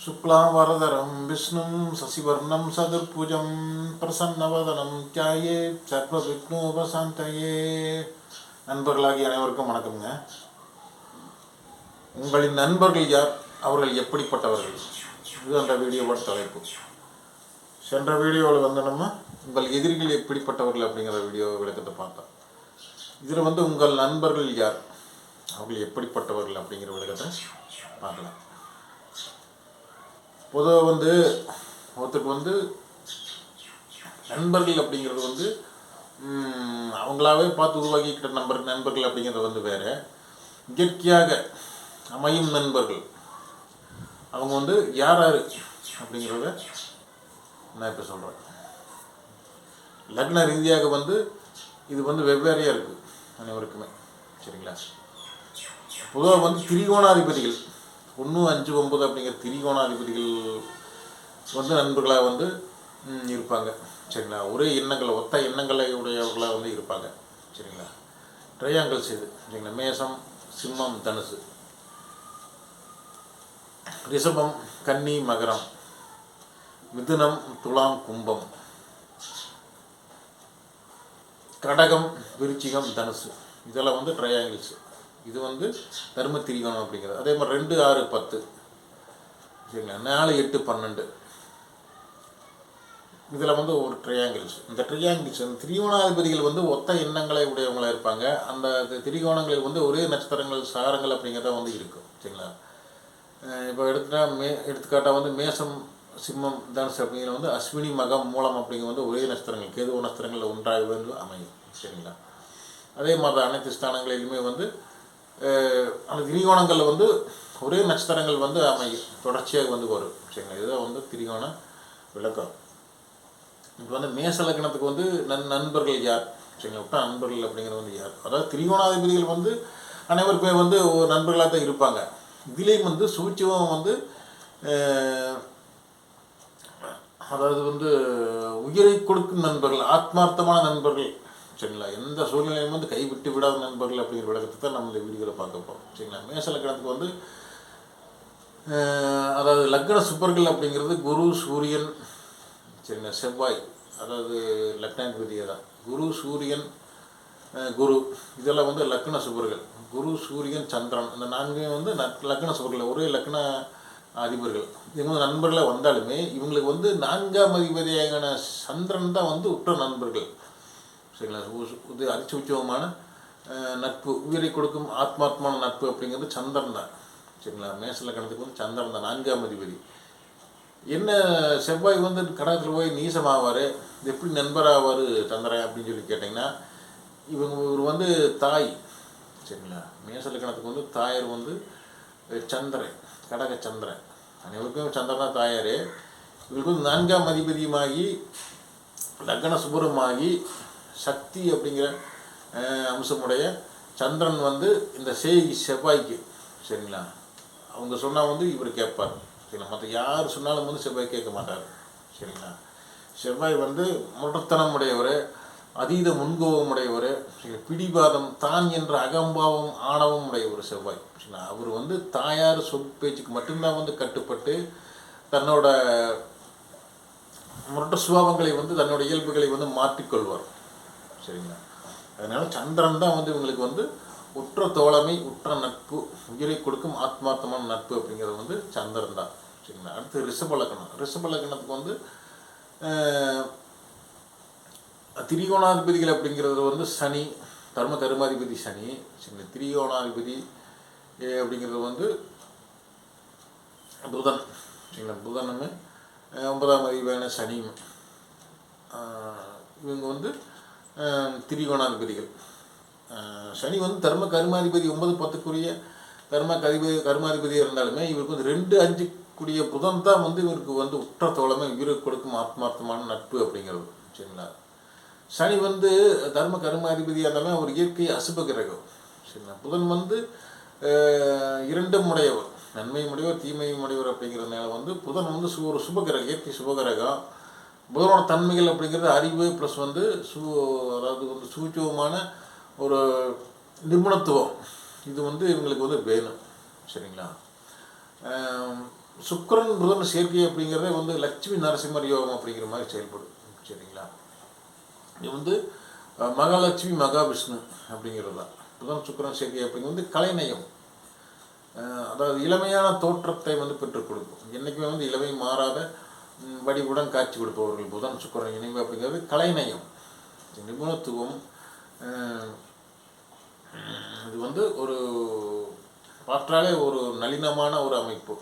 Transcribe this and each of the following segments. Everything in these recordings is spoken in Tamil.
शुक्लावरदरं विष्णुं शशिवर्णं सदुर्भुजं பிரசன்னவதனம் தியாயே சர்வ விக்னோபசாந்தயே நண்பர்களாகிய அனைவருக்கும் வணக்கம்ங்க உங்களின் நண்பர்கள் யார் அவர்கள் எப்படிப்பட்டவர்கள் இது அந்த வீடியோவோட தலைப்பு சென்ற வீடியோவில் வந்து நம்ம உங்கள் எதிரிகள் எப்படிப்பட்டவர்கள் அப்படிங்கிற வீடியோ விளக்கத்தை பார்த்தோம் இதில் வந்து உங்கள் நண்பர்கள் யார் அவர்கள் எப்படிப்பட்டவர்கள் அப்படிங்கிற விளக்கத்தை பார்க்கலாம் பொதுவாக வந்து ஒருத்தருக்கு வந்து நண்பர்கள் அப்படிங்கிறது வந்து அவங்களாவே பார்த்து உருவாக்கிக்கிட்ட நண்பர் நண்பர்கள் அப்படிங்கிறது வந்து வேறு. இயற்கையாக அமையும் நண்பர்கள். அவங்க வந்து யார் யார் அப்படிங்கிறத நான் இப்போ சொல்கிறேன் லக்ன ரீதியாக வந்து இது வந்து வெவ்வேறையாக இருக்குது அனைவருக்குமே. சரிங்களா? பொதுவாக வந்து திரிகோணாதிபதிகள். ஒன்று அஞ்சு ஒம்பது அப்படிங்கிற திரிகோணாதிபதிகள் வந்து நண்பர்களாக வந்து இருப்பாங்க. சரிங்களா? ஒரே எண்ணங்களை ஒத்த எண்ணங்களை உடையவர்களாக வந்து இருப்பாங்க. சரிங்களா? ட்ரையாங்கிள்ஸ் இது. சரிங்களா? மேசம் சிம்மம் தனுசு. ரிஷபம் கன்னி மகரம். மிதுனம் துலாம் கும்பம். கடகம் விருச்சிகம் தனுசு. இதெல்லாம் வந்து ட்ரையாங்கிள்ஸ் இது வந்து தர்ம திரிகோணம் அப்படிங்கிறது. அதே மாதிரி ரெண்டு ஆறு பத்து. சரிங்களா? நாலு எட்டு பன்னெண்டு. இதில் வந்து ஒரு ட்ரையாங்கிள்ஸ் இந்த ட்ரையாங்கிள்ஸ் இந்த திரிகோணாதிபதிகள் வந்து ஒத்த எண்ணங்களை உடையவங்களாக இருப்பாங்க. அந்த திரிகோணங்களில் வந்து ஒரே நட்சத்திரங்கள் சாரங்கள் அப்படிங்கிறத வந்து இருக்கும். சரிங்களா? இப்போ எடுத்துட்டா மே எடுத்துக்காட்டாக வந்து மேசம் சிம்மம் தனுசு அப்படிங்கிற வந்து அஸ்வினி மகம் மூலம் அப்படிங்கிற வந்து ஒரே நட்சத்திரங்கள் கேது நட்சத்திரங்களில் ஒன்றாக வந்து அமையும். சரிங்களா? அதே மாதிரி அனைத்து ஸ்தானங்களிலுமே வந்து அந்த திரிகோணங்களில் வந்து ஒரே நட்சத்திரங்கள் வந்து அமையும். தொடர்ச்சியாக வந்து வரும். சரிங்களா? இதுதான் வந்து திரிகோண விளக்கம். இப்போ வந்து மேச லக்னத்துக்கு வந்து நன் நண்பர்கள் யார்? சரிங்களா? விட்டா நண்பர்கள் அப்படிங்கிறது வந்து யார்? அதாவது திரிகோணாதிபதிகள் வந்து அனைவருக்குமே வந்து ஒரு நண்பர்களாக தான் இருப்பாங்க. இதுலேயும் வந்து சூட்சம் வந்து அதாவது வந்து உயிரை கொடுக்கும் நண்பர்கள் ஆத்மார்த்தமான நண்பர்கள் சரிங்களா? எந்த சூழ்நிலையும் வந்து கைவிட்டு விடாத நண்பர்கள் அப்படிங்கிற விளக்கத்தை தான் நம்ம இந்த வீடியோவில் பார்க்க போகிறோம் சரிங்களா? மேசலக்கணத்துக்கு வந்து அதாவது லக்ன சுப்பர்கள் அப்படிங்கிறது குரு சூரியன் சரிங்களா? செவ்வாய் அதாவது லக்னாதிபதியை தான். குரு சூரியன் குரு இதெல்லாம் வந்து லக்ன சுபர்கள் குரு சூரியன் சந்திரன் இந்த நான்குமே வந்து லக்ன சுபர்கள் ஒரே லக்ன அதிபர்கள். இவங்க வந்து நண்பர்களாக வந்தாலுமே இவங்களுக்கு வந்து நான்காம் அதிபதியான சந்திரன் தான் வந்து உற்ற நண்பர்கள். சரிங்களா உ- இது அதிசூட்சமான அஹ், நட்பு உயிரை கொடுக்கும் ஆத்மாத்மான நட்பு அப்படிங்கிறது சந்திரன் தான். சரிங்களா? மேச கணத்துக்கு வந்து சந்திரன் தான் நான்காம் அதிபதி. என்ன செவ்வாய் வந்து கடகத்தில் போய் நீசமாவார் எப்படி நண்பராவார் சந்திரன் அப்படின்னு சொல்லி கேட்டிங்கன்னா இவங்க இவர் வந்து தாய். சரிங்களா? மேசல கணத்துக்கு வந்து தாயார் வந்து சந்திரன் கடக சந்திரன். அனைவருக்கும் சந்திரன் தான் தாயார். இவருக்கு வந்து நான்காம் அதிபதியுமாகி லக்ன சுபரமாகி சக்தி அப்படிங்கிற அம்சமுடைய சந்திரன் வந்து இந்த சேய் செவ்வாய்க்கு சரிங்களா? அவங்க சொன்னால் வந்து இவர் கேட்பார் சரிங்களா? மற்ற யார் சொன்னாலும் வந்து செவ்வாய் கேட்க மாட்டார் சரிங்களா? செவ்வாய் வந்து முரட்டத்தனம் உடையவர் அதீத முன்கோபம் உடையவர் பிடிபாதம் பிடிவாதம் தான் என்ற அகம்பாவம் ஆணவம் உடையவர் செவ்வாய் சரிங்களா? அவர் வந்து தாயார் சொல் பேச்சுக்கு மட்டும்தான் வந்து கட்டுப்பட்டு தன்னோட முரட்ட சுபாவங்களை வந்து தன்னோட இயல்புகளை வந்து மாற்றிக்கொள்வார். சரிங்களா? அதனால சந்திரன் தான் வந்து இவங்களுக்கு வந்து உற்ற தோழமை உற்ற நட்பு உயிரை கொடுக்கும் ஆத்மார்த்தமான நட்பு அப்படிங்கிறது வந்து சந்திரன் தான். சரிங்களா? அடுத்து ரிஷபலக்கணம் ரிஷபலக்கணத்துக்கு வந்து திரிகோணாதிபதிகள் அப்படிங்கிறது வந்து சனி தர்ம தர்மாதிபதி சனி சரிங்களா? திரிகோணாதிபதி அப்படிங்கிறது வந்து புதன். சரிங்களா? புதனுமே ஒன்பதாம் அதிபதியான சனியும். இவங்க வந்து திரிகோணாதிபதிகள். சனி வந்து தர்ம கருமாதிபதி ஒன்பது பத்துக்குரிய தர்ம கதிபதி கருமாதிபதியாக இருந்தாலுமே இவருக்கு வந்து ரெண்டு அஞ்சு கூடிய புதன் தான் வந்து இவருக்கு வந்து உற்ற தோழமை உயிருக்கு கொடுக்கும் ஆத்மார்த்தமான நட்பு அப்படிங்கிறது சரிங்களா? சனி வந்து தர்ம கருமாதிபதியாக இருந்தாலும் அவர் இயற்கை அசுப கிரகம் சரிங்களா? புதன் வந்து இரண்டும் உடையவர் நன்மையும் உடையவர் தீமையும் உடையவர் அப்படிங்கிறதுனால வந்து புதன் வந்து ஒரு சுபகிரகம் இயற்கை சுபகிரகம். புதனோட தன்மைகள் அப்படிங்கிறது அறிவு ப்ளஸ் வந்து சு அதாவது வந்து சூச்சுவமான ஒரு நிபுணத்துவம். இது வந்து இவங்களுக்கு வந்து வேணும். சரிங்களா? சுக்கரன் புதன் சேர்க்கை அப்படிங்கிறதே வந்து லட்சுமி நரசிம்மர் யோகம் அப்படிங்கிற மாதிரி செயல்படும். சரிங்களா? இது வந்து மகாலட்சுமி மகாவிஷ்ணு அப்படிங்கிறது தான். புதன் சுக்கிரன் சேர்க்கை அப்படிங்கிறது வந்து கலைநயம் அதாவது இளமையான தோற்றத்தை வந்து பெற்றுக் கொடுக்கும். என்றைக்குமே வந்து இளமை மாறாத வடிவுடன் காட்சி கொடுப்பவர்கள் புதன் சுக்கரன் இணைவு அப்படிங்கிறது கலைநயம். நிபுணத்துவம் இது வந்து ஒரு பார்த்தாலே ஒரு நளினமான ஒரு அமைப்பு.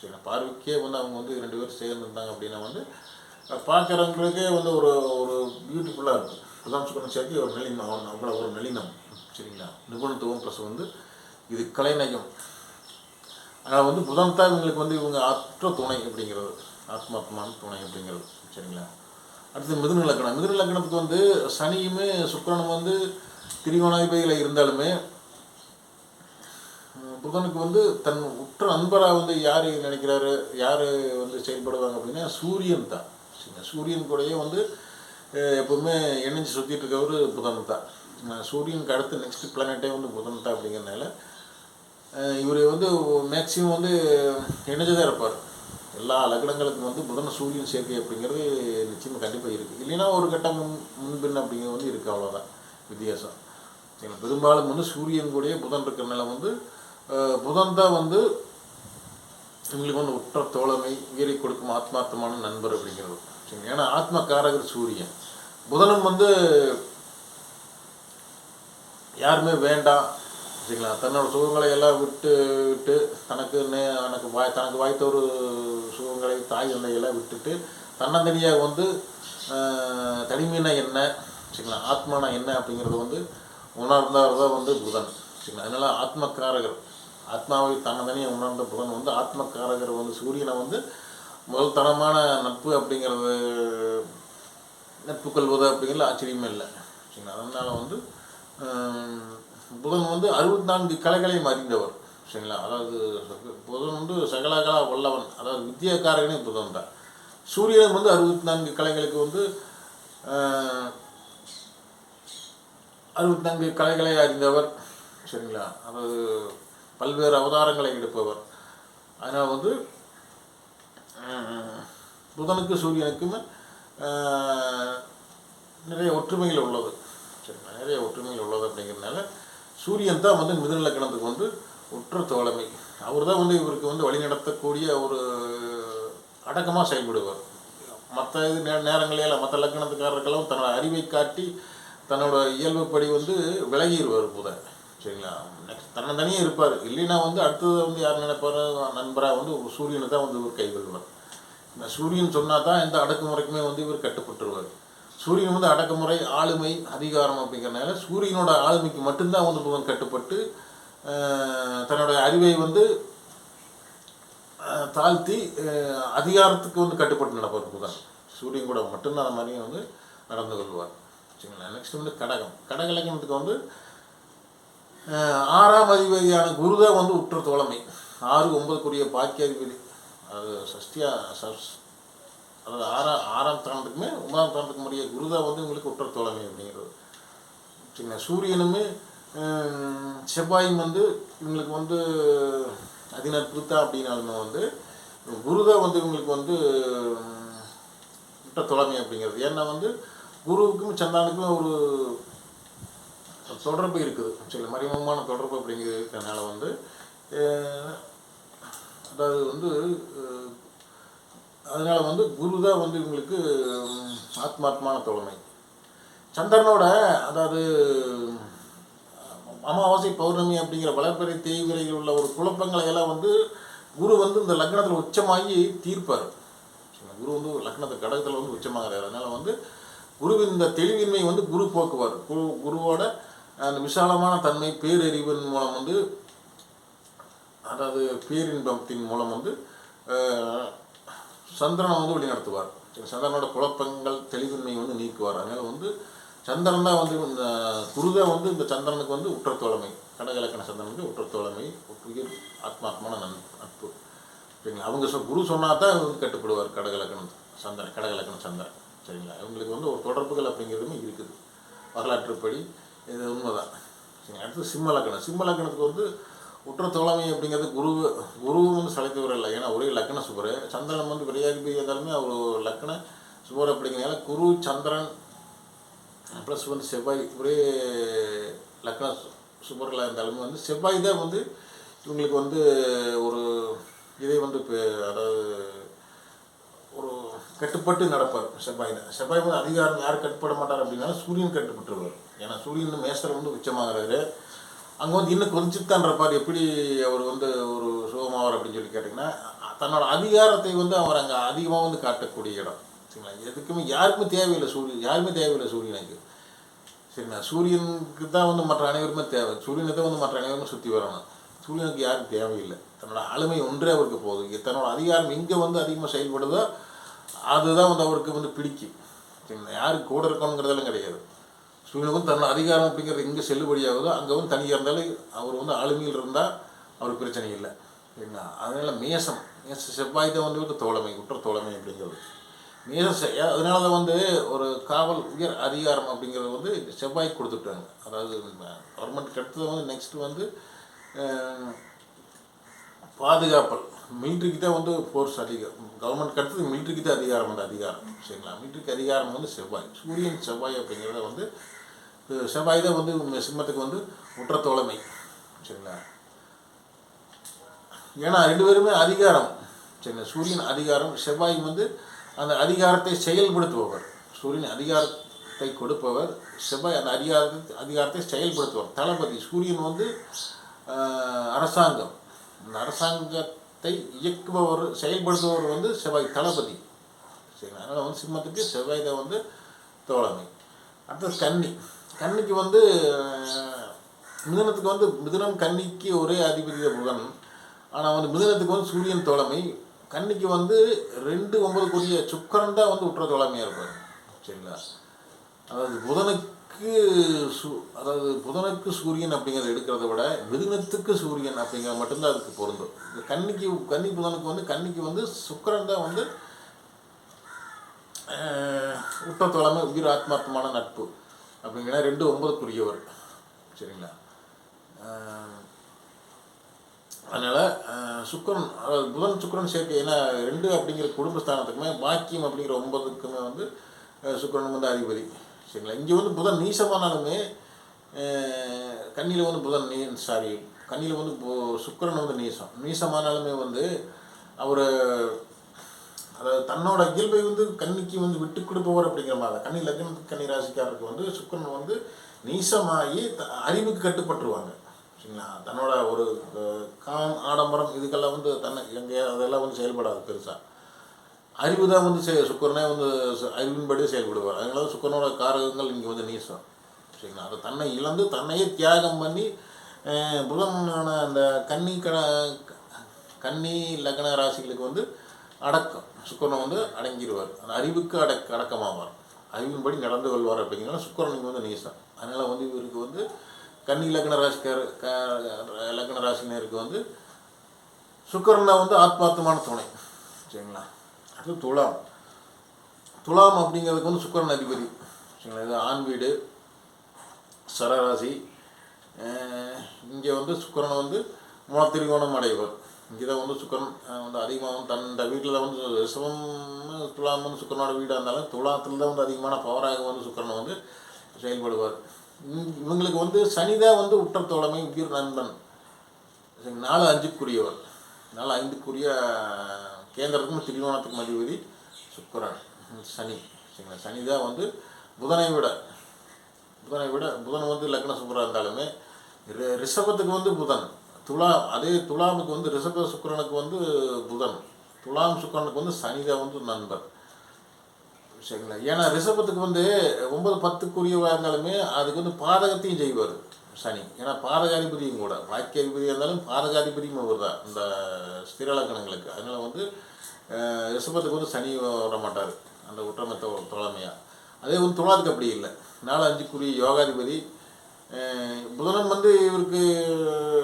சரி பார்வைக்கே வந்து அவங்க வந்து ரெண்டு பேரும் சேர்ந்துருந்தாங்க அப்படின்னா வந்து பார்க்குறவங்களுக்கே வந்து ஒரு ஒரு பியூட்டிஃபுல்லாக இருக்கும். புதான் சுக்கரன் சேர்த்து ஒரு நளினம் அவ்வளோ ஒரு நளினம். சரிங்களா? நிபுணத்துவம் ப்ளஸ் வந்து இது கலைநயம். ஆனால் வந்து புதன் தான் இவங்களுக்கு வந்து இவங்க ஆற்ற துணை அப்படிங்கிறது. ஆத்மாத்மான துணை அப்படிங்கிறது. சரிங்களா? அடுத்து மிதுன லக்கணம். மிதுன லக்கணத்துக்கு வந்து சனியுமே சுக்கரனும் வந்து திரிகோணாதிபதியில் இருந்தாலுமே புதனுக்கு வந்து தன் உற்ற நண்பராக வந்து யார் நினைக்கிறாரு யார் வந்து செயல்படுவாங்க அப்படின்னா சூரியன் தான். சரிங்களா? சூரியன் கூடயே வந்து அஹ் எப்பவுமே இணைஞ்சு சுற்றிட்டு இருக்கவர் புதன் தான். சூரியனுக்கு அடுத்து நெக்ஸ்ட் பிளானட்டே வந்து புதன் தான் அப்படிங்கிறதுனால இவர் வந்து மேக்சிமம் வந்து இணைஞ்சதாக இருப்பார். எல்லா லக்னங்களுக்கும் வந்து புதன சூரியன் சேர்க்கை அப்படிங்கிறது நிச்சயமாக கண்டிப்பாக இருக்குது இல்லைன்னா ஒரு கட்டம் முன் முன்பின் அப்படிங்கிறது வந்து இருக்குது அவ்வளோதான் வித்தியாசம். சரிங்களா பெரும்பாலும் வந்து சூரியன் கூடயே புதன் இருக்கிறனால வந்து புதன் தான் வந்து இவங்களுக்கு வந்து உற்ற தோழமை உயிரை கொடுக்கும் ஆத்மார்த்தமான நண்பர் அப்படிங்கிறது. சரிங்களா? ஏன்னா ஆத்மகாரகர் சூரியன். புதனும் வந்து யாருமே வேண்டாம் சரிங்களா தன்னோட சுகங்களை எல்லாம் விட்டு விட்டு தனக்கு எனக்கு தனக்கு வாய் தனக்கு வாய்த்த ஒரு சுகங்களை தாய் தந்தையெல்லாம் விட்டுட்டு தன்னந்தனியாக வந்து தனிமைனா என்ன சரிங்களா? ஆத்மானா என்ன அப்படிங்கிறது வந்து உணர்ந்தவர் தான் வந்து புதன் சரிங்களா? அதனால ஆத்மக்காரகர் ஆத்மாவை தன்னந்தனியாக உணர்ந்த புதன் வந்து ஆத்மக்காரகர் வந்து சூரியனை வந்து முதல் தனமான நட்பு அப்படிங்கிறது நட்பு கொள்வது அப்படிங்கிறது ஆச்சரியமே இல்லை சரிங்களா? அதனால வந்து புதன் வந்து அறுபத்தி நான்கு கலைகளையும் அறிந்தவர். சரிங்களா? அதாவது புதன் வந்து சகலகலா வல்லவன். அதாவது வித்தியாக்காரகனே புதன் தான். சூரியன் வந்து அறுபத்தி நான்கு கலைகளுக்கு வந்து அறுபத்தி நான்கு கலைகளை அறிந்தவர். சரிங்களா? அதாவது பல்வேறு அவதாரங்களை எடுப்பவர். அதனால் வந்து புதனுக்கும் புதனுக்கு சூரியனுக்குமே நிறைய ஒற்றுமைகள் உள்ளது. சரிங்களா? நிறைய ஒற்றுமைகள் உள்ளது அப்படிங்கிறதுனால சூரியன் தான் வந்து மிதுன லக்கணத்துக்கு வந்து உற்ற தோழமை. அவர் தான் வந்து இவருக்கு வந்து வழிநடத்தக்கூடிய ஒரு அடக்கமாக செயல்படுவார். மற்ற இது நே நேரங்களில் மற்ற லக்கணத்துக்காரர்களும் தன்னோட அறிவை காட்டி தன்னோட இயல்புப்படி வந்து விலகிடுவார் புதன் சரிங்களா? நெக்ஸ்ட் தன்னந்தனியே இருப்பார். இல்லைன்னா வந்து அடுத்தது வந்து யார் நினைப்பார்? நண்பராக வந்து ஒரு சூரியனை தான் வந்து இவர் கைவிடுவார். இந்த சூரியன் சொன்னால் தான் எந்த அடக்குமுறைக்குமே வந்து இவர் கட்டுப்பட்டுருவார். சூரியன் வந்து அடக்குமுறை ஆளுமை அதிகாரம் அப்படிங்கிறனால சூரியனோட ஆளுமைக்கு மட்டும்தான் வந்து புதன் கட்டுப்பட்டு தன்னுடைய தன்னோட அறிவை வந்து தாழ்த்தி அதிகாரத்துக்கு வந்து கட்டுப்பட்டு நடப்பார் புதன். சூரியன் கூட மட்டும்தான் அந்த மாதிரியும் வந்து நடந்து கொள்வார். சரிங்களா? நெக்ஸ்ட் வந்து கடகம். கடக லக்கணத்துக்கு வந்து ஆறாம் அதிபதியான குருதான் வந்து உற்ற தோழமை. ஆறு ஒன்பதுக்குரிய பாக்கியாதிபதி. அது சஷ்டியா சஸ் அதாவது ஆறாம் ஆறாம் தாண்டுக்குமே ஒன்பதாம் தாண்டுக்கு முடிய குருதா வந்து உங்களுக்கு உற்ற தோழமை அப்படிங்கிறது. சரிங்களா? சூரியனுமே செவ்வாயும் வந்து இவங்களுக்கு வந்து அதிநற்புத்தா அப்படின்னாலுமே வந்து குருதா வந்து இவங்களுக்கு வந்து உற்ற தோழமை அப்படிங்கிறது. ஏன்னா வந்து குருவுக்கும் சந்தானுக்கும் ஒரு தொடர்பு இருக்குது. சில மறைமுகமான தொடர்பு அப்படிங்கிறது இருக்கிறதுனால வந்து அதாவது வந்து அதனால் வந்து குரு தான் வந்து இவங்களுக்கு ஆத்மாத்மான தோழமை. சந்திரனோட அதாவது அமாவாசை பௌர்ணமி அப்படிங்கிற வளர்ப்பறை தேய்விரையில் உள்ள ஒரு குழப்பங்களை எல்லாம் வந்து குரு வந்து இந்த லக்னத்தில் உச்சமாகி தீர்ப்பார். குரு வந்து லக்னத்தை கடகத்தில் வந்து உச்சமாகிறார். அதனால் வந்து குருவின் இந்த தெளிவின்மை வந்து குரு போக்குவார். குரு குருவோட அந்த விசாலமான தன்மை பேரறிவின் மூலம் வந்து அதாவது பேரின்பத்தின் மூலம் வந்து சந்திரனை வந்து வழிநடத்துவார். சரி, சந்திரனோட குழப்பங்கள் தெளிவின்மை வந்து நீக்குவார். அதனால் வந்து சந்திரன் தான் வந்து இந்த குருதான் வந்து இந்த சந்திரனுக்கு வந்து உற்ற தோழமை கடகலக்கண சந்திரனுக்கு உற்ற தோழமை உயிர் ஆத்மாத்மான நன் நட்பு. சரிங்களா? அவங்க சொ குரு சொன்னால் தான் வந்து கட்டுப்படுவார் கடகலக்கணம் சந்திரன் கடகலக்கண சந்திரன். சரிங்களா? இவங்களுக்கு வந்து ஒரு தொடர்புகள் அப்படிங்கிறதுமே இருக்குது. வரலாற்றுப்படி இது உண்மைதான். சரிங்க அடுத்து சிம்ம லக்கணம் சிம்ம லக்கணத்துக்கு வந்து உற்ற தோழமை அப்படிங்கிறது குரு குருவும் வந்து சளைத்தவர் இல்லை. ஏன்னா ஒரே லக்ன சுபர். சந்திரன் வந்து விரையாதிபதி இருந்தாலுமே அவர் லக்ன சுபர் அப்படிங்கிறனால குரு சந்திரன் ப்ளஸ் வந்து செவ்வாய் ஒரே லக்ன சுபர்களாக இருந்தாலுமே வந்து செவ்வாய் தான் வந்து இவங்களுக்கு வந்து ஒரு இதை வந்து இப்போ அதாவது ஒரு கட்டுப்பட்டு நடப்பார் செவ்வாய் தான் செவ்வாய் வந்து அதிகாரம் யார் கட்டுப்பட மாட்டார் அப்படின்னா சூரியன் கட்டுப்பட்டுருவார். ஏன்னா சூரியன் மேஸ்தர் வந்து உச்சமாகிறாரு. அங்கே வந்து இன்னும் கொஞ்சித்தான்றப்பார் எப்படி அவர் வந்து ஒரு சுகமாவார் அப்படின்னு சொல்லி கேட்டிங்கன்னா தன்னோட அதிகாரத்தை வந்து அவர் அங்கே அதிகமாக வந்து காட்டக்கூடிய இடம். சரிங்களா? எதுக்குமே யாருக்குமே தேவையில்லை சூரியன். யாருமே தேவையில்லை சூரியனுக்கு சரிங்களா? சூரியனுக்கு தான் வந்து மற்ற அனைவருமே தேவை. சூரியனை தான் வந்து மற்ற அனைவருமே சுற்றி வரணும். சூரியனுக்கு யாருக்கும் தேவையில்லை. தன்னோட ஆளுமை ஒன்றே அவருக்கு போதும். தன்னோட அதிகாரம் எங்கே வந்து அதிகமாக செயல்படுதோ அதுதான் வந்து அவருக்கு வந்து பிடிக்கும். சரிங்களா? யாருக்கு கூட இருக்கணுங்கிறதெல்லாம் கிடையாது. சூரியனுக்கு வந்து தன்னோட அதிகாரம் அப்படிங்கிறது எங்கே செல்லுபடியாகுதோ அங்கே வந்து தனியாக இருந்தாலும் அவர் வந்து ஆளுமையில் இருந்தால் அவருக்கு பிரச்சனை இல்லை. சரிங்களா? அதனால் மேசம் மேச செவ்வாய் தான் வந்து தோழமை குற்ற தோழமை அப்படிங்கிறது. மேசம் செ- அதனால தான் வந்து ஒரு காவல் உயர் அதிகாரம் அப்படிங்கிறது வந்து செவ்வாய்க்கு கொடுத்துட்டாங்க. அதாவது கவர்மெண்ட் அடுத்தது வந்து நெக்ஸ்ட் வந்து பாதுகாப்பல். மிலிட்ரிக்கு தான் வந்து ஃபோர்ஸ் அதிகம். கவர்மெண்ட் அடுத்தது மிலிட்ரிக்கு தான் அதிகாரம் அந்த அதிகாரம். சரிங்களா? மிலிட்ரிக்கு அதிகாரம் வந்து செவ்வாய். சூரியன் செவ்வாய் அப்படிங்கிறத வந்து செவ்வாய் தான் வந்து சிம்மத்துக்கு வந்து உற்ற தோழமை. சரிங்களா? ஏன்னா ரெண்டு பேருமே அதிகாரம். சரிங்களா? சூரியன் அதிகாரம் செவ்வாய் வந்து அந்த அதிகாரத்தை செயல்படுத்துபவர். சூரியன் அதிகாரத்தை கொடுப்பவர் செவ்வாய் அந்த அதிகாரத்தை அதிகாரத்தை செயல்படுத்துவார் தளபதி சூரியன் வந்து அரசாங்கம். அந்த அரசாங்கத்தை இயக்குபவர் செயல்படுத்துபவர் வந்து செவ்வாய் தளபதி. சரிங்களா? அதனால் வந்து சிம்மத்துக்கு செவ்வாய் தான் வந்து தோழமை. அடுத்தது கன்னி. கண்ணிக்கு வந்து மிதனத்துக்கு வந்து மிதனம் கன்னிக்கு ஒரே அதிபதி புதன். ஆனால் வந்து மிதனத்துக்கு வந்து சூரியன் தோழமை. கன்னிக்கு வந்து ரெண்டு ஒன்பதுக்குரிய சுக்கரன் தான் வந்து உற்ற தோழமையாக இருப்பார். சரிங்களா? அதாவது புதனுக்கு சு அதாவது புதனுக்கு சூரியன் அப்படிங்கிறத எடுக்கிறத விட மிதுனத்துக்கு சூரியன் அப்படிங்கிற மட்டும்தான் அதுக்கு பொருந்தும். இந்த கன்னிக்கு கன்னி புதனுக்கு வந்து கன்னிக்கு வந்து சுக்கரன் தான் வந்து உற்ற தோழமை உயிர் ஆத்மார்த்தமான நட்பு. அப்படிங்கிற ரெண்டு ஒன்பதுக்குரியவர். சரிங்களா? அதனால் சுக்கரன் அதாவது புதன் சுக்கரன் சேர்க்கை ஏன்னா ரெண்டு அப்படிங்கிற குடும்பஸ்தானத்துக்குமே பாக்கியம் அப்படிங்கிற ஒன்பதுக்குமே வந்து சுக்கரன் வந்து அதிபதி. சரிங்களா? இங்கே வந்து புதன் நீசமானாலுமே கண்ணியில் வந்து புதன் நீ சாரி கண்ணியில் வந்து பு- வந்து நீசம். நீசமானாலுமே வந்து அவர் அதாவது தன்னோட இயல்பை வந்து கன்னிக்கு வந்து விட்டு கொடுப்பவர் அப்படிங்கிற மாதிரி. கன்னி லக்னத்துக்கு கன்னி ராசிக்காரருக்கு வந்து சுக்கரன் வந்து நீசமாகி த அறிவுக்கு கட்டுப்பட்டுருவாங்க. சரிங்களா? தன்னோட ஒரு காம் ஆடம்பரம் இதுக்கெல்லாம் வந்து தன்னை எங்கே அதெல்லாம் வந்து செயல்படாது பெருசாக அறிவு தான் வந்து செய் சுக்கரனே வந்து ச- செயல்படுவார். அதனால சுக்கரனோட காரகங்கள் இங்கே வந்து நீசம். சரிங்களா? அதை தன்னை இழந்து தன்னையே தியாகம் பண்ணி புதனான அந்த கன்னி க கன்னி லக்ன ராசிகளுக்கு வந்து அடக்கம். சுக்கரன் வந்து அடங்கிடுவார். அந்த அறிவுக்கு அடக்க அடக்கமாவார். அறிவின்படி நடந்து கொள்வார் அப்படிங்கிறனால சுக்கரன் இங்கே வந்து நீசம். அதனால் வந்து இவருக்கு வந்து கன்னி லக்ன ராசிக்கார் க லக்ன ராசினருக்கு வந்து சுக்கரனை வந்து ஆத்மார்த்தமான துணை. சரிங்களா? அடுத்து துலாம். துலாம் அப்படிங்கிறதுக்கு வந்து சுக்கரன் அதிபதி. சரிங்களா? இது ஆண் வீடு சரராசி. இங்கே வந்து சுக்கரனை வந்து மூலத்திரிகோணம் அடைவர். இங்கே தான் வந்து சுக்கரன் வந்து அதிகமாக தன் தன் வீட்டில் வந்து ரிஷபம்னு துலாம் வந்து சுக்கரனோட வீடாக இருந்தாலும் துலாத்தில் தான் வந்து அதிகமான பவராக வந்து சுக்கரனை வந்து செயல்படுவார். இவங்களுக்கு வந்து சனி தான் வந்து உற்ற தோழமை உயிர் நண்பன். நாலு அஞ்சுக்குரியவர். நாலு ஐந்துக்குரிய கேந்திரத்துக்கும் திரிகோணத்துக்கும் அதிபதி சுக்கரன் சனி. சரிங்களா? சனி தான் வந்து புதனை விட புதனை விட புதன் வந்து லக்ன சுக்கராக இருந்தாலுமே ரிஷபத்துக்கு வந்து புதன். துலா அதே துலாமுக்கு வந்து ரிஷப சுக்கரனுக்கு வந்து புதன். துலாம் சுக்கரனுக்கு வந்து சனிதான் வந்து நண்பர். சரிங்களா? ஏன்னா ரிஷபத்துக்கு வந்து ஒன்பது பத்துக்குரியவராக இருந்தாலுமே அதுக்கு வந்து பாதகத்தையும் செய்வார் சனி. ஏன்னா பாதகாதிபதியும் கூட. வாக்கியாதிபதியாக இருந்தாலும் பாதகாதிபதியும் அவர் தான் இந்த ஸ்திரலக்கணங்களுக்கு அதனால வந்து ரிஷபத்துக்கு வந்து சனி வர மாட்டார் அந்த ஒற்றமை தோ- தோழமையாக அதே வந்து துலாத்துக்கு அப்படி இல்லை. நாலு அஞ்சுக்குரிய யோகாதிபதி புதனம் வந்து இவருக்கு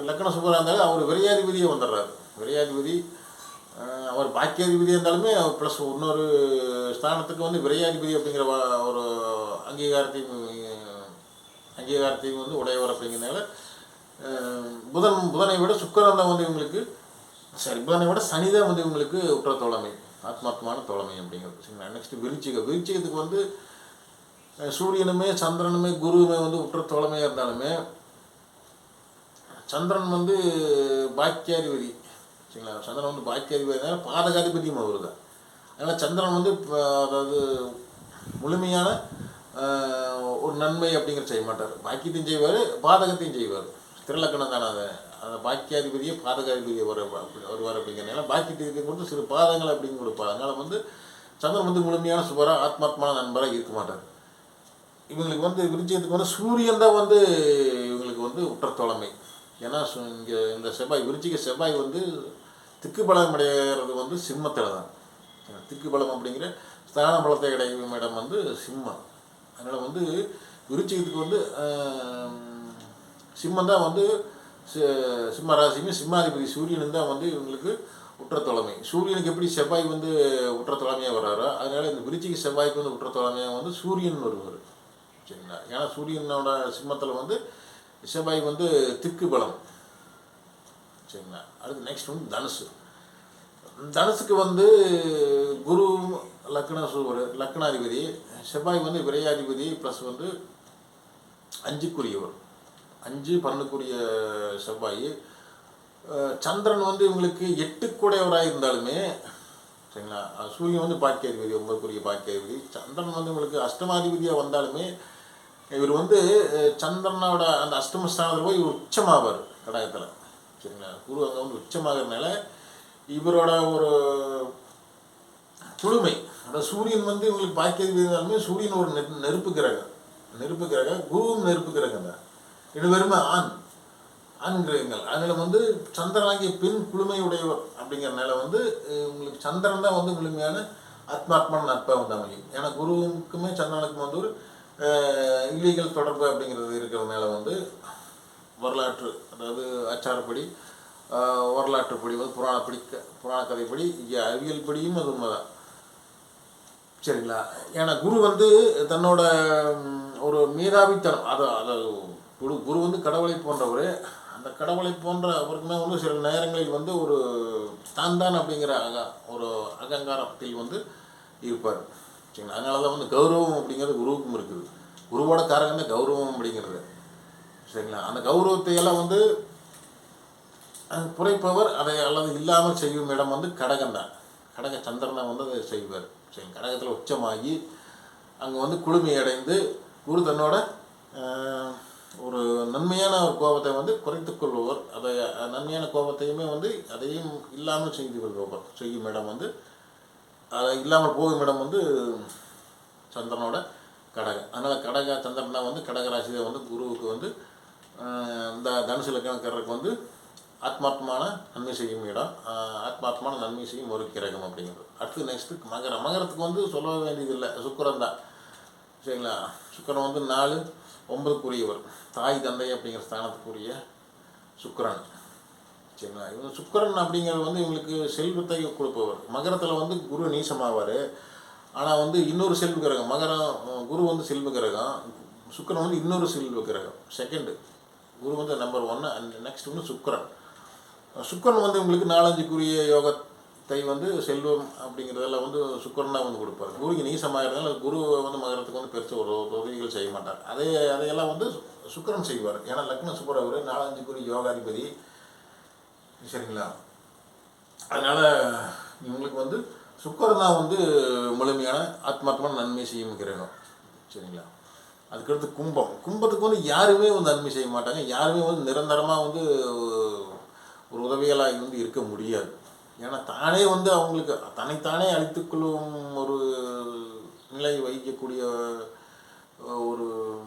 லக்கண சுபராக இருந்தாலும் அவர் விரையாதிபதியே வந்துடுறாரு. விரையாதிபதி அவர் பாக்கியாதிபதி இருந்தாலுமே அவர் ப்ளஸ் இன்னொரு ஸ்தானத்துக்கு வந்து விரையாதிபதி அப்படிங்கிற ஒரு அங்கீகாரத்தையும் அங்கீகாரத்தையும் வந்து உடையவர் அப்படிங்கிறதுனால புதன் புதனை விட சுக்கிரன் தான் வந்து இவங்களுக்கு சரி புதனை விட சனி தான் வந்து இவங்களுக்கு உற்ற தோழமை ஆத்மாத்மான தோழமை அப்படிங்கிறது. சரிங்களா நெக்ஸ்ட் விருச்சிகம். விருச்சிகத்துக்கு வந்து சூரியனுமே சந்திரனுமே குருவுமே வந்து உற்ற தோழமையாக இருந்தாலுமே சந்திரன் வந்து பாக்கியாதிபதி. சரிங்களா? சந்திரன் வந்து பாக்கியாதிபதினால பாதகாதிபதியும் அவர் தான் அதனால் சந்திரன் வந்து இப்போ அதாவது முழுமையான ஒரு நன்மை அப்படிங்கிற செய்ய மாட்டார். பாக்கியத்தையும் செய்வார் பாதகத்தையும் செய்வார். திருலக்கணம் தானே அதை. அந்த பாக்கியாதிபதியை பாதகாதிபதியை வர வருவார் அப்படிங்கிறனால பாக்கியத்தை கொடுத்து சிறு பாதங்கள் அப்படின்னு கொடுப்பார். அதனால் வந்து சந்திரன் வந்து முழுமையான சுபராக ஆத்மாத்மான நண்பராக இருக்க மாட்டார். இவங்களுக்கு வந்து விருச்சிகத்துக்கு வந்து சூரியன் தான் வந்து இவங்களுக்கு வந்து உற்ற தோழமை ஏன்னா சு- இந்த செவ்வாய் விருச்சிக செவ்வாய் வந்து திக்கு பலம் அடைகிறது வந்து சிம்மத்தில் தான். திக்கு பலம் அப்படிங்கிற ஸ்தான பலத்தை அடையும் இடம் வந்து சிம்மம். அதனால் வந்து விருச்சிகத்துக்கு வந்து சிம்மம் தான் வந்து சிம்ம ராசியுமே சிம்மாதிபதி சூரியன் தான் வந்து இவங்களுக்கு உற்ற தோழமை சூரியனுக்கு எப்படி செவ்வாய் வந்து உற்ற தோழமையாக வர்றாரோ அதனால் இந்த விருச்சிக செவ்வாய்க்கு வந்து உற்ற தோழமையாக வந்து சூரியன் வருவார். சரிங்களா ஏன்னா சூரியனோட சிம்மத்தில் வந்து செவ்வாய் வந்து திக்கு பலம். சரிங்களா அடுத்து நெக்ஸ்ட் வந்து தனுசு. தனுசுக்கு வந்து குரு லக்ன சூவர் லக்னாதிபதி. செவ்வாய் வந்து விரையாதிபதி ப்ளஸ் வந்து அஞ்சுக்குரியவர். அஞ்சு பன்னுக்குரிய செவ்வாய். சந்திரன் வந்து இவங்களுக்கு கூடையவராக இருந்தாலுமே சரிங்களா சூரியன் வந்து பாக்கியாதிபதி ஒன்பதுக்குரிய பாக்கியாதிபதி. சந்திரன் வந்து உங்களுக்கு அஷ்டமாதிபதியாக வந்தாலுமே இவர் வந்து சந்திரனோட அந்த அஷ்டம ஸ்தானத்தில் போய் இவர் உச்சமாவார் கடகத்தில் சரிங்களா? குரு அங்கே வந்து உச்சமாகறதுனால இவரோட ஒரு குளுமை அந்த சூரியன் வந்து இவங்களுக்கு பாக்கியது இருந்தாலுமே சூரியன் ஒரு நெ- நெருப்பு கிரகம். நெருப்பு கிரகம் குருவும் நெருப்பு கிரகம் தான். ரெண்டு பேருமே ஆண். ஆண் கிரகங்கள். அதில் வந்து சந்திரனாகிய பெண் குளுமை அப்படிங்கிறனால வந்து உங்களுக்கு சந்திரன் தான் வந்து முழுமையான ஆத்மாத்மான நட்பாக வந்து அமையும் ஏன்னா குருவுக்குமே சந்திரனுக்கும் வந்து ஒரு இல்லீகல் தொடர்பு அப்படிங்கிறது இருக்கிறதுனால வந்து வரலாற்று அதாவது அச்சாரப்படி வரலாற்றுப்படி வந்து புராணப்படி க- புராண கதைப்படி இங்கே அறிவியல் படியும் அது உண்மைதான். சரிங்களா? ஏன்னா குரு வந்து தன்னோட ஒரு மேதாவித்தனம் அது அது குரு குரு வந்து கடவுளை போன்றவர். அந்த கடவுளை போன்ற அவருக்குமே வந்து சில நேரங்களில் வந்து ஒரு தான் தான் அப்படிங்கிற அக ஒரு அகங்காரத்தில் வந்து இருப்பார். சரிங்களா? அதனால தான் வந்து கௌரவம் அப்படிங்கிறது குருவுக்கும் இருக்குது. குருவோட காரகம் தான் கௌரவம் அப்படிங்கிறது. சரிங்களா? அந்த கௌரவத்தை எல்லாம் வந்து குறைப்பவர் அதை அல்லது இல்லாமல் செய்யும் இடம் வந்து கடகம் தான். கடக சந்திரனை வந்து அதை செய்வார். சரி கடகத்தில் உச்சமாகி அங்கே வந்து குளுமை அடைந்து குரு தன்னோட ஒரு நன்மையான ஒரு கோபத்தை வந்து குறைத்து கொள்பவர். அதை நன்மையான கோபத்தையுமே வந்து அதையும் இல்லாமல் செய்து கொள்பவர். செய்யும் இடம் வந்து அது இல்லாமல் போகும் இடம் வந்து சந்திரனோட கடகம் அதனால் கடக சந்திரன் தான் வந்து கடக ராசி வந்து குருவுக்கு வந்து இந்த தனுசு லக்கணக்காரருக்கு வந்து ஆத்மாத்மான நன்மை செய்யும் இடம். ஆத்மார்த்தமான ஆத்மாத்மான நன்மை செய்யும் ஒரு கிரகம் அப்படிங்கிறது. அடுத்து நெக்ஸ்ட்டு மகரம். மகரத்துக்கு வந்து சொல்ல வேண்டியதில்லை. சுக்கரன் தான். சரிங்களா? சுக்கரன் வந்து நாலு ஒன்பதுக்குரியவர் தாய் தந்தை அப்படிங்கிற ஸ்தானத்துக்குரிய சுக்கரன். சரிங்களா இவங்க சுக்கிரன் அப்படிங்கிறது வந்து இவங்களுக்கு செல்வத்தை கொடுப்பவர். மகரத்தில் வந்து குரு நீசமாவார். ஆனால் வந்து இன்னொரு செல்வ கிரகம் மகரம் குரு வந்து செல்வ கிரகம். சுக்கரன் வந்து இன்னொரு செல்வ கிரகம் செகண்டு குரு வந்து நம்பர் ஒன்று அண்ட் நெக்ஸ்ட் வந்து சுக்கரன். சுக்கரன் வந்து உங்களுக்கு நாலஞ்சுக்குரிய யோகத்தை வந்து செல்வம் அப்படிங்கிறதெல்லாம் வந்து சுக்கரனாக வந்து கொடுப்பார். குருக்கு நீசமாக இருந்தாலும் குரு வந்து மகரத்துக்கு வந்து பெருசு ஒரு உதவிகள் செய்ய மாட்டார். அதே அதையெல்லாம் வந்து சு- சுக்கிரன் செய்வார். ஏன்னா லக்ன சுக்கர நாலஞ்சுக்குரிய யோகாதிபதி. சரிங்களா? அதனால் இவங்களுக்கு வந்து சுக்கரன் தான் வந்து முழுமையான ஆத்மாத்மான நன்மை செய்யும் கிரகம். சரிங்களா? அதுக்கடுத்து கும்பம். கும்பத்துக்கு வந்து யாருமே வந்து நன்மை செய்ய மாட்டாங்க. யாருமே வந்து நிரந்தரமாக வந்து ஒரு உதவியலாக வந்து இருக்க முடியாது. ஏன்னா தானே வந்து அவங்களுக்கு தன்னைத்தானே அழித்துக்கொள்ளும் ஒரு நிலை வகிக்கக்கூடிய ஒரு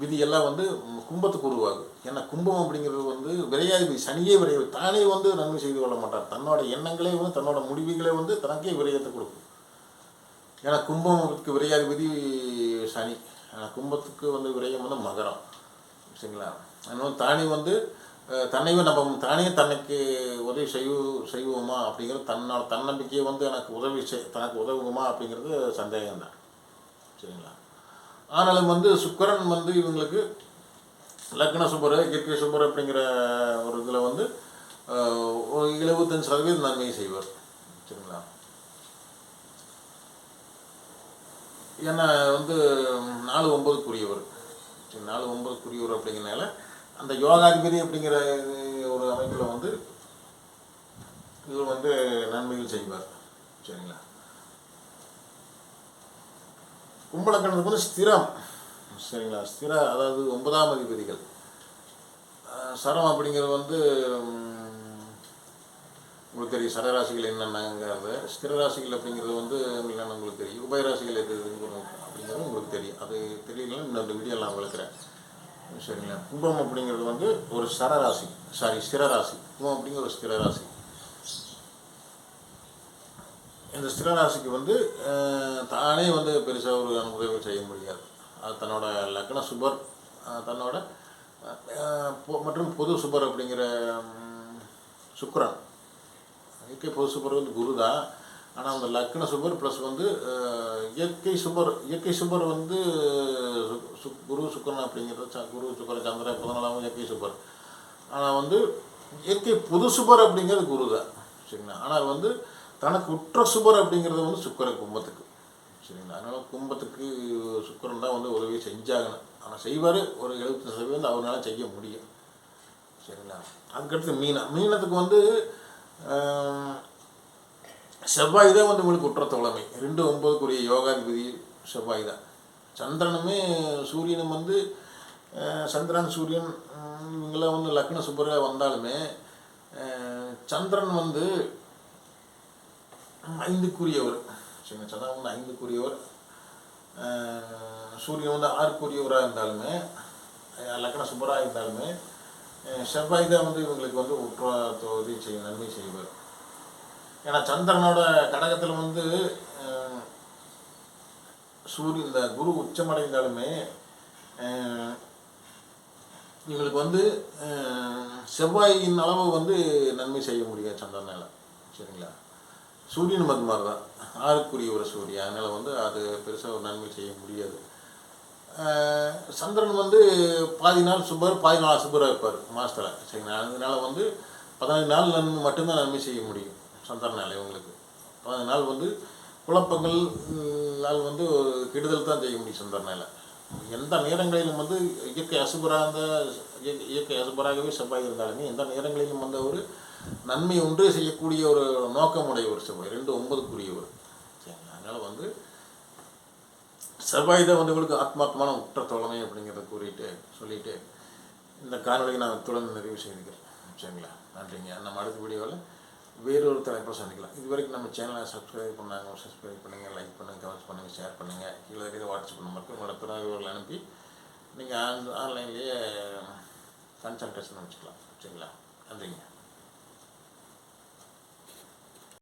விதியெல்லாம் வந்து கும்பத்துக்கு உருவாகும் ஏன்னா கும்பம் அப்படிங்கிறது வந்து விரையாதிபதி சனியே விரைவு. தானே வந்து நன்மை செய்து கொள்ள மாட்டார். தன்னோட எண்ணங்களே வந்து தன்னோட முடிவுகளே வந்து தனக்கே விரயத்தை கொடுக்கும். ஏன்னா கும்பமுக்கு விரையாதிபதி சனி. ஆனால் கும்பத்துக்கு வந்து விரயம் வந்து மகரம். சரிங்களா? அதனால தானே வந்து தன்னைவே நம்ம தானே தனக்கு உதவி செய்ய செய்வோமா அப்படிங்கிறது தன்னோட தன்னம்பிக்கையை வந்து எனக்கு உதவி செய் தனக்கு உதவுமா அப்படிங்கிறது சந்தேகம்தான். சரிங்களா? ஆனாலும் வந்து சுக்கரன் வந்து இவங்களுக்கு லக்ன சுபர் இயற்கை சுபர் அப்படிங்கிற ஒரு இதில் வந்து எழுபத்தஞ்சு சதவீதம் நன்மை செய்வார். சரிங்களா? ஏன்னா வந்து நாலு ஒன்பதுக்குரியவர். சரி நாலு ஒன்பதுக்குரியவர் அப்படிங்கிறனால அந்த யோகாதிபதி அப்படிங்கிற ஒரு அமைப்பில் வந்து இவர் வந்து நன்மைகள் செய்வார். சரிங்களா? கும்பலக்கணத்துக்கு வந்து ஸ்திரம். சரிங்களா? ஸ்திர அதாவது ஒன்பதாம் அதிபதிகள். சரம் அப்படிங்கிறது வந்து உங்களுக்கு தெரியும். சரராசிகள் என்னென்னங்கிறது. ஸ்திர ராசிகள் அப்படிங்கிறது வந்து என்னென்னு உங்களுக்கு தெரியும். உபயராசிகள் எது அப்படிங்கிறது உங்களுக்கு தெரியும். அது தெரியலன்னா இன்னொரு வீடியோ நான் விளக்குறேன். சரிங்களா? கும்பம் அப்படிங்கிறது வந்து ஒரு சரராசி சாரி ஸ்திர ராசி. கும்பம் அப்படிங்கிற ஒரு ஸ்திர இந்த ஸ்திரராசிக்கு வந்து தானே வந்து பெருசாக ஒரு உதவி செய்ய முடியாது. அது தன்னோட லக்ன சுபர் தன்னோட மற்றும் பொது சுபர் அப்படிங்கிற சுக்கரன். இயற்கை பொது சுபர் வந்து குரு தான். ஆனால் அந்த லக்ன சுபர் ப்ளஸ் வந்து இயற்கை சுபர் இயற்கை சுபர் வந்து சு- குரு சுக்கரன் அப்படிங்கிறது ச- குரு சுக்கர சந்திர புதனலாவும் இயற்கை சுபர். ஆனால் வந்து இயற்கை பொது சுபர் அப்படிங்கிறது குரு தான். சரிங்களா? ஆனால் வந்து ஆனால் உற்ற சுபர் அப்படிங்கிறது வந்து சுக்கர கும்பத்துக்கு. சரிங்களா? அதனால் கும்பத்துக்கு சுக்கரன் தான் வந்து உதவி செஞ்சாகணும். ஆனால் செய்வார் ஒரு எழுபத்தி சதவீதம் அவரால் செய்ய முடியும். சரிங்களா? அதுக்கடுத்து மீனா. மீனத்துக்கு வந்து செவ்வாய் தான் வந்து உங்களுக்கு குற்ற தோழமை. ரெண்டு ஒன்பதுக்குரிய யோகாதிபதி செவ்வாய் தான். சந்திரனுமே சூரியனும் வந்து சந்திரன் சூரியன் இவங்கெல்லாம் வந்து லக்ன சுப்பராக வந்தாலுமே சந்திரன் வந்து ஐந்துக்குரியவர். சரிங்க சந்திரன் வந்து ஐந்துக்குரியவர். சூரியன் வந்து ஆறுக்குரியவராக இருந்தாலுமே லக்ன சுபராக இருந்தாலுமே செவ்வாய் தான் வந்து இவங்களுக்கு வந்து உற்ற உதவி செய்யும் நன்மை செய்வார். ஏன்னா சந்திரனோட கடகத்தில் வந்து சூரியன் இந்த குரு உச்சமடைந்தாலுமே இவங்களுக்கு வந்து செவ்வாயின் அளவு வந்து நன்மை செய்ய முடியாது சந்திரனால். சரிங்களா? சூரியன் அது மாதிரி தான் ஆறுக்குரிய ஒரு சூரியன் அதனால் வந்து அது பெருசாக ஒரு நன்மை செய்ய முடியாது. சந்திரன் வந்து பாதி நாள் சுபர் பாதி நாள் சுபராக இருப்பார் மாதத்தில் சரிங்களா? அதனால வந்து பதினஞ்சு நாள் நன்மை மட்டும்தான் நன்மை செய்ய முடியும் சந்திரனால் இவங்களுக்கு. பதினஞ்சு நாள் வந்து குழப்பங்கள் நாள் வந்து ஒரு கெடுதல் தான் செய்ய முடியும் சந்திரனால். எந்த நேரங்களிலும் வந்து இயற்கை அசுபராக இயற்கை இயற்கை அசுபராகவே செவ்வாய் இருந்தாலுமே எந்த நேரங்களிலும் வந்து ஒரு நன்மை ஒன்றே செய்யக்கூடிய ஒரு நோக்கமுடைய ஒரு செவ்வாய் ரெண்டு ஒன்பதுக்குரியவர். சரிங்களா? அதனால் வந்து செவ்வாய் தான் வந்து உங்களுக்கு ஆத்மாத்மான உற்ற தோழமை அப்படிங்கிறத கூறிட்டு சொல்லிட்டு இந்த காணொலியை நான் தொடர்ந்து நிறைவு செய்துக்கிறேன். சரிங்களா? நன்றிங்க. நம்ம அடுத்த வீடியோவில் வேறொரு தலைப்பில் சந்திக்கலாம். இது வரைக்கும் நம்ம சேனலை சப்ஸ்கிரைப் பண்ணாங்க சப்ஸ்கிரைப் பண்ணுங்கள் லைக் பண்ணுங்கள் கமெண்ட்ஸ் பண்ணுங்கள் ஷேர் பண்ணுங்கள் கீழே இருக்கிற வாட்ஸ்அப் நம்பருக்கு உங்களோட பிறகு அனுப்பி நீங்கள் ஆன் ஆன்லைன்லேயே கன்சல்டேஷன் வச்சுக்கலாம். சரிங்களா? நன்றிங்க.